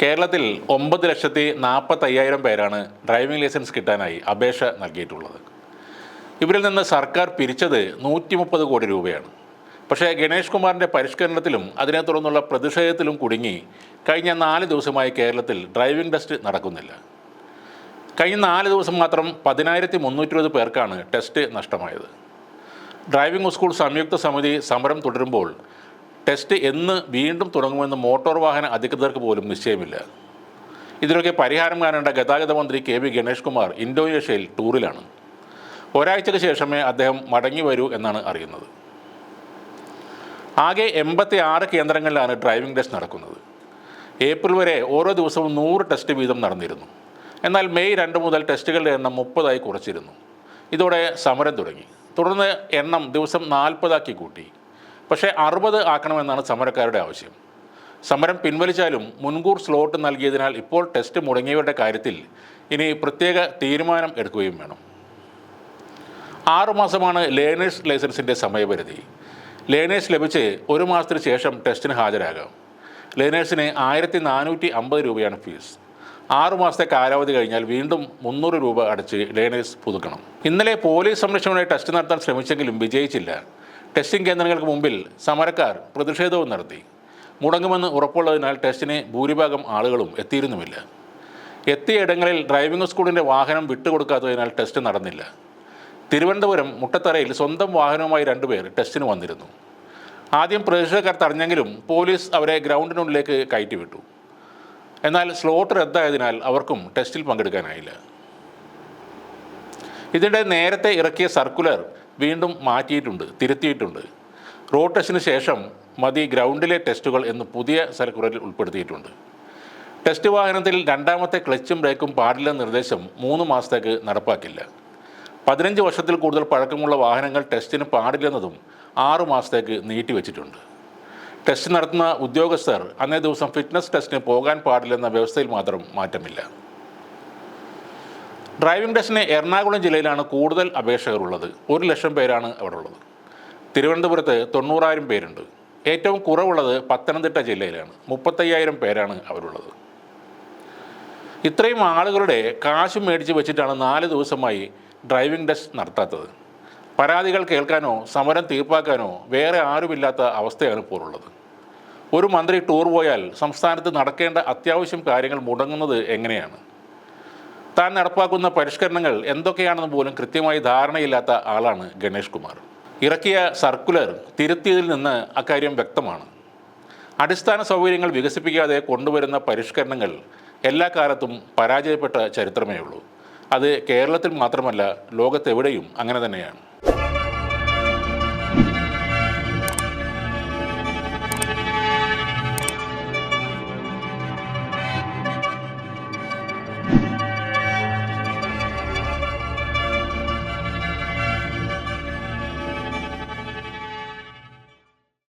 കേരളത്തിൽ ഒമ്പത് ലക്ഷത്തി നാൽപ്പത്തയ്യായിരം പേരാണ് ഡ്രൈവിംഗ് ലൈസൻസ് കിട്ടാനായി അപേക്ഷ നൽകിയിട്ടുള്ളത്. ഇവരിൽ നിന്ന് സർക്കാർ പിരിച്ചത് നൂറ്റി മുപ്പത് കോടി രൂപയാണ്. പക്ഷേ ഗണേഷ് കുമാറിന്റെ പരിഷ്കരണത്തിലും അതിനെ തുടർന്നുള്ള പ്രതിഷേധത്തിലും കുടുങ്ങി കഴിഞ്ഞ നാല് ദിവസമായി കേരളത്തിൽ ഡ്രൈവിംഗ് ടെസ്റ്റ് നടക്കുന്നില്ല. കഴിഞ്ഞ നാല് ദിവസം മാത്രം പതിനായിരത്തി മുന്നൂറ്റി ഇരുപത് പേർക്കാണ് ടെസ്റ്റ് നഷ്ടമായത്. ഡ്രൈവിംഗ് സ്കൂൾ സംയുക്ത സമിതി സമരം തുടരുമ്പോൾ ടെസ്റ്റ് എന്ന് വീണ്ടും തുടങ്ങുമെന്ന് മോട്ടോർ വാഹന അധികൃതർക്ക് പോലും നിശ്ചയമില്ല. ഇതിനൊക്കെ പരിഹാരം കാണേണ്ട ഗതാഗത മന്ത്രി കെ വി ഗണേഷ് കുമാർ ഇന്തോനേഷ്യയിൽ ടൂറിലാണ് ഒരാഴ്ചയ്ക്ക് ശേഷമേ അദ്ദേഹം മടങ്ങി വരൂ എന്നാണ് അറിയുന്നത്. ആകെ എൺപത്തി ആറ് കേന്ദ്രങ്ങളിലാണ് ഡ്രൈവിംഗ് ടെസ്റ്റ് നടക്കുന്നത്. ഏപ്രിൽ വരെ ഓരോ ദിവസവും നൂറ് ടെസ്റ്റ് വീതം നടന്നിരുന്നു. എന്നാൽ മെയ് രണ്ട് മുതൽ ടെസ്റ്റുകളുടെ എണ്ണം മുപ്പതായി കുറച്ചിരുന്നു. ഇതോടെ സമരം തുടങ്ങി. തുടർന്ന് എണ്ണം ദിവസം നാൽപ്പതാക്കി കൂട്ടി. പക്ഷേ അറുപത് ആക്കണമെന്നാണ് സമരക്കാരുടെ ആവശ്യം. സമരം പിൻവലിച്ചാലും മുൻകൂർ സ്ലോട്ട് നൽകിയതിനാൽ ഇപ്പോൾ ടെസ്റ്റ് മുടങ്ങിയവരുടെ കാര്യത്തിൽ ഇനി പ്രത്യേക തീരുമാനം എടുക്കുകയും വേണം. ആറുമാസമാണ് ലേണേഴ്സ് ലൈസൻസിന്റെ സമയപരിധി. ലേണേഴ്സ് ലഭിച്ച് ഒരു മാസത്തിന് ശേഷം ടെസ്റ്റിന് ഹാജരാകാം. ലേണേഴ്സിന് ആയിരത്തി നാനൂറ്റി അമ്പത് രൂപയാണ് ഫീസ്. ആറു മാസത്തെ കാലാവധി കഴിഞ്ഞാൽ വീണ്ടും മുന്നൂറ് രൂപ അടച്ച് ലേണേഴ്സ് പുതുക്കണം. ഇന്നലെ പോലീസ് സംരക്ഷണമായി ടെസ്റ്റ് നടത്താൻ ശ്രമിച്ചെങ്കിലും വിജയിച്ചില്ല. ടെസ്റ്റിംഗ് കേന്ദ്രങ്ങൾക്ക് മുമ്പിൽ സമരക്കാർ പ്രതിഷേധവും നടത്തി. മുടങ്ങുമെന്ന് ഉറപ്പുള്ളതിനാൽ ടെസ്റ്റിന് ഭൂരിഭാഗം ആളുകളും എത്തിയിരുന്നുമില്ല. എത്തിയ ഇടങ്ങളിൽ ഡ്രൈവിംഗ് സ്കൂളിന്റെ വാഹനം വിട്ടുകൊടുക്കാത്തതിനാൽ ടെസ്റ്റ് നടന്നില്ല. തിരുവനന്തപുരം മുട്ടത്തറയിൽ സ്വന്തം വാഹനവുമായി രണ്ടുപേർ ടെസ്റ്റിന് വന്നിരുന്നു. ആദ്യം പ്രതിഷേധക്കാർ തടഞ്ഞെങ്കിലും പോലീസ് അവരെ ഗ്രൗണ്ടിനുള്ളിലേക്ക് കയറ്റിവിട്ടു. എന്നാൽ സ്ലോട്ട് റദ്ദായതിനാൽ അവർക്കും ടെസ്റ്റിൽ പങ്കെടുക്കാനായില്ല. ഇതിനിടെ നേരത്തെ ഇറക്കിയ സർക്കുലർ വീണ്ടും മാറ്റിയിട്ടുണ്ട് തിരുത്തിയിട്ടുണ്ട്. റോഡ് ടെസ്റ്റിന് ശേഷം മതി ഗ്രൗണ്ടിലെ ടെസ്റ്റുകൾ എന്ന് പുതിയ സർക്കുലറിൽ ഉൾപ്പെടുത്തിയിട്ടുണ്ട്. ടെസ്റ്റ് വാഹനത്തിൽ രണ്ടാമത്തെ ക്ലച്ചും ബ്രേക്കും പാടില്ലെന്ന നിർദ്ദേശം മൂന്ന് മാസത്തേക്ക് നടപ്പാക്കില്ല. പതിനഞ്ച് വർഷത്തിൽ കൂടുതൽ പഴക്കമുള്ള വാഹനങ്ങൾ ടെസ്റ്റിന് പാടില്ലെന്നതും ആറു മാസത്തേക്ക് നീട്ടിവെച്ചിട്ടുണ്ട്. ടെസ്റ്റ് നടത്തുന്ന ഉദ്യോഗസ്ഥർ അന്നേ ദിവസം ഫിറ്റ്നസ് ടെസ്റ്റിന് പോകാൻ പാടില്ലെന്ന വ്യവസ്ഥയിൽ മാത്രം മാറ്റമില്ല. ഡ്രൈവിംഗ് ടെസ്റ്റിന് എറണാകുളം ജില്ലയിലാണ് കൂടുതൽ അപേക്ഷകരുള്ളത്. ഒരു ലക്ഷം പേരാണ് അവിടെ ഉള്ളത് തിരുവനന്തപുരത്ത് തൊണ്ണൂറായിരം പേരുണ്ട്. ഏറ്റവും കുറവുള്ളത് പത്തനംതിട്ട ജില്ലയിലാണ്. മുപ്പത്തയ്യായിരം പേരാണ് അവരുള്ളത്. ഇത്രയും ആളുകളുടെ കാശ് മേടിച്ച് വെച്ചിട്ടാണ് നാല് ദിവസമായി ഡ്രൈവിംഗ് ടെസ്റ്റ് നടത്താത്തത്. പരാതികൾ കേൾക്കാനോ സമരം തീർപ്പാക്കാനോ വേറെ ആരുമില്ലാത്ത അവസ്ഥയാണ് ഇപ്പോൾ ഉള്ളത്. ഒരു മന്ത്രി ടൂർ പോയാൽ സംസ്ഥാനത്ത് നടക്കേണ്ട അത്യാവശ്യം കാര്യങ്ങൾ മുടങ്ങുന്നത് എങ്ങനെയാണ്? താൻ നടപ്പാക്കുന്ന പരിഷ്കരണങ്ങൾ എന്തൊക്കെയാണെന്ന് പോലും കൃത്യമായി ധാരണയില്ലാത്ത ആളാണ് ഗണേഷ് കുമാർ. ഇറക്കിയ സർക്കുലർ തിരുത്തിയതിൽ നിന്ന് അക്കാര്യം വ്യക്തമാണ്. അടിസ്ഥാന സൗകര്യങ്ങൾ വികസിപ്പിക്കാതെ കൊണ്ടുവരുന്ന പരിഷ്കരണങ്ങൾ എല്ലാ കാലത്തും പരാജയപ്പെട്ട ചരിത്രമേ ഉള്ളൂ അത് കേരളത്തിൽ മാത്രമല്ല ലോകത്തെവിടെയും അങ്ങനെ തന്നെയാണ്.